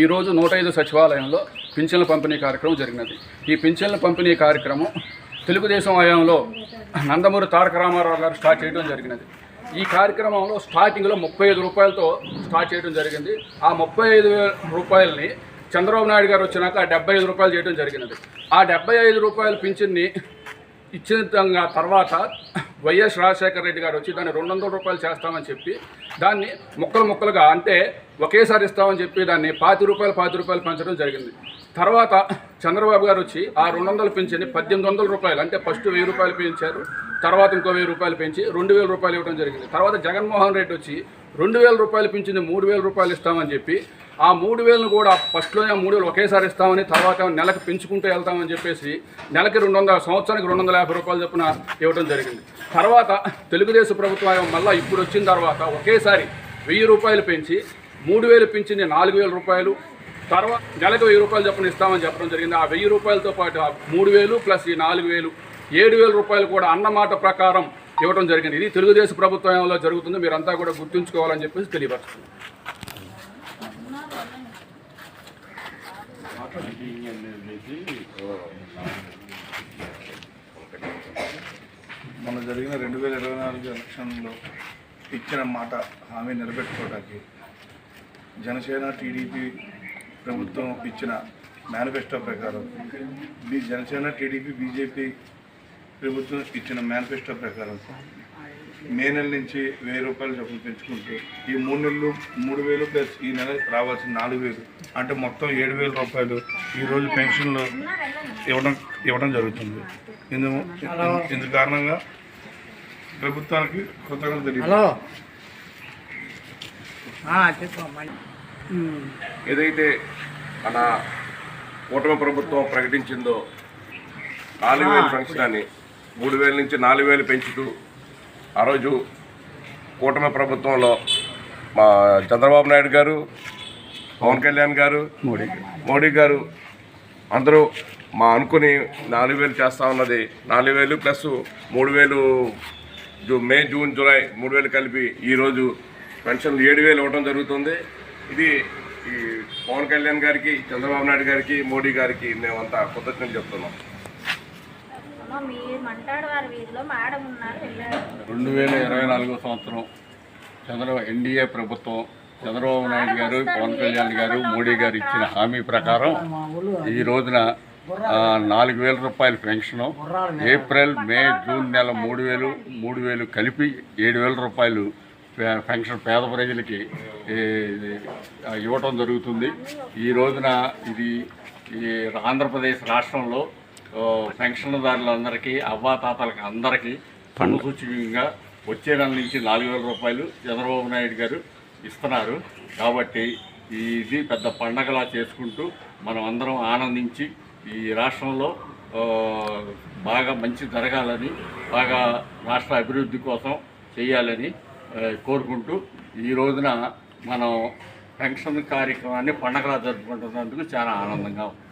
ఈరోజు నూట ఐదు సచివాలయంలో పింఛన్ల పంపిణీ కార్యక్రమం జరిగినది. ఈ పింఛన్ల పంపిణీ కార్యక్రమం తెలుగుదేశం హయాంలో నందమూరి తారక రామారావు గారు స్టార్ట్ చేయడం జరిగినది. ఈ కార్యక్రమంలో స్టార్టింగ్లో ముప్పై ఐదు రూపాయలతో స్టార్ట్ చేయడం జరిగింది. ఆ ముప్పై ఐదు రూపాయలని చంద్రబాబు నాయుడు గారు వచ్చినాక డెబ్బై ఐదు రూపాయలు చేయడం జరిగినది. ఆ డెబ్బై ఐదు రూపాయల పింఛన్ని ఇచ్చిన తర్వాత వైఎస్ రాజశేఖర రెడ్డి గారు వచ్చి దాన్ని రెండు వందల రూపాయలు చేస్తామని చెప్పి దాన్ని ముక్కలు ముక్కలుగా అంటే ఒకేసారి ఇస్తామని చెప్పి దాన్ని పాతి రూపాయలు పాతి రూపాయలు పెంచడం జరిగింది. తర్వాత చంద్రబాబు గారు వచ్చి ఆ రెండు వందలు పెంచింది పద్దెనిమిది వందల రూపాయలు అంటే ఫస్ట్ వెయ్యి రూపాయలు పెంచారు తర్వాత ఇంకో వెయ్యి రూపాయలు పెంచి రెండు వేల రూపాయలు ఇవ్వడం జరిగింది. తర్వాత జగన్మోహన్ రెడ్డి వచ్చి రెండు వేల రూపాయలు పెంచింది మూడు వేల రూపాయలు ఇస్తామని చెప్పి ఆ మూడు వేలను కూడా ఫస్ట్లోనే మూడు వేలు ఒకేసారి ఇస్తామని తర్వాత నెలకు పెంచుకుంటూ వెళ్తామని చెప్పేసి నెలకి రెండు వందల సంవత్సరానికి రెండు వందల యాభై రూపాయలు చొప్పున ఇవ్వడం జరిగింది. తర్వాత తెలుగుదేశం ప్రభుత్వం మళ్ళీ ఇప్పుడు వచ్చిన తర్వాత ఒకేసారి వెయ్యి రూపాయలు పెంచి మూడు వేలు పెంచింది నాలుగు వేల రూపాయలు. తర్వాత నెలకు వెయ్యి రూపాయలు చొప్పున ఇస్తామని చెప్పడం జరిగింది. ఆ వెయ్యి రూపాయలతో పాటు ఆ మూడు వేలు ప్లస్ ఈ నాలుగు వేలు ఏడు వేల రూపాయలు కూడా అన్నమాట ప్రకారం ఇవ్వడం జరిగింది. ఇది తెలుగుదేశం ప్రభుత్వంలో జరుగుతుంది. మీరంతా కూడా గుర్తుంచుకోవాలని చెప్పేసి తెలియపరుస్తుంది మన జరిగిన రెండు వేల ఇరవై నాలుగు ఎలక్షన్లో ఇచ్చిన మాట హామీ నిలబెట్టుకోవడానికి జనసేన టీడీపీ ప్రభుత్వం ఇచ్చిన మేనిఫెస్టో ప్రకారం జనసేన టీడీపీ బీజేపీ ప్రభుత్వం ఇచ్చిన మేనిఫెస్టో ప్రకారం మే నెల నుంచి వెయ్యి రూపాయలు చొప్పున పెంచుకుంటూ ఈ మూడు నెలలు మూడు వేలు ప్లస్ ఈ నెల రావాల్సిన నాలుగు వేలు అంటే మొత్తం ఏడు వేల రూపాయలు ఈరోజు పెన్షన్లు ఇవ్వడం ఇవ్వడం జరుగుతుంది. ఇందు ఇందు కారణంగా ప్రభుత్వానికి కృతజ్ఞత తెలియదు ఏదైతే మన కూటమి ప్రభుత్వం ప్రకటించిందో నాలుగు వేలు పెన్షన్ అని మూడు వేల నుంచి నాలుగు వేలు పెంచుతూ ఆ రోజు కూటమి ప్రభుత్వంలో మా చంద్రబాబు నాయుడు గారు పవన్ కళ్యాణ్ గారు మోడీ మోడీ గారు అందరూ మా అనుకుని నాలుగు వేలు చేస్తా ఉన్నది. నాలుగు వేలు ప్లస్ మూడు వేలు జూ మే జూన్ జూలై మూడు వేలు కలిపి ఈరోజు పెన్షన్లు ఏడు వేలు ఇవ్వడం జరుగుతుంది. ఇది ఈ పవన్ కళ్యాణ్ గారికి చంద్రబాబు నాయుడు గారికి మోడీ గారికి మేమంతా కృతజ్ఞతలు చెప్తున్నాం. మీ మంటాడు వారి వీధిలో మేడం ఉన్నారు వెళ్ళారు రెండు వేల ఇరవై నాలుగో సంవత్సరం చంద్రబాబు ఎన్డీఏ ప్రభుత్వం చంద్రబాబు నాయుడు గారు పవన్ కళ్యాణ్ గారు మోడీ గారు ఇచ్చిన హామీ ప్రకారం ఈ రోజున నాలుగు వేల రూపాయల పెన్షను ఏప్రిల్ మే జూన్ నెల మూడు వేలు మూడు వేలు కలిపి ఏడు వేల రూపాయలు పె- పెన్షన్ పేద ప్రజలకి ఇవ్వటం జరుగుతుంది. ఈ రోజున ఇది ఈ ఆంధ్రప్రదేశ్ రాష్ట్రంలో పెన్షన్దారులందరికీ అవ్వాతాతలకి అందరికీ పన్ను సూచికంగా వచ్చే నెల నుంచి నాలుగు వేల రూపాయలు చంద్రబాబు నాయుడు గారు ఇస్తున్నారు. కాబట్టి ఇది పెద్ద పండగలా చేసుకుంటూ మనం అందరం ఆనందించి ఈ రాష్ట్రంలో బాగా మంచి జరగాలని బాగా రాష్ట్ర అభివృద్ధి కోసం చేయాలని కోరుకుంటూ ఈ రోజున మనం పెన్షన్ కార్యక్రమాన్ని పండగలా జరుపుకుంటున్నందుకు చాలా ఆనందంగా ఉంది.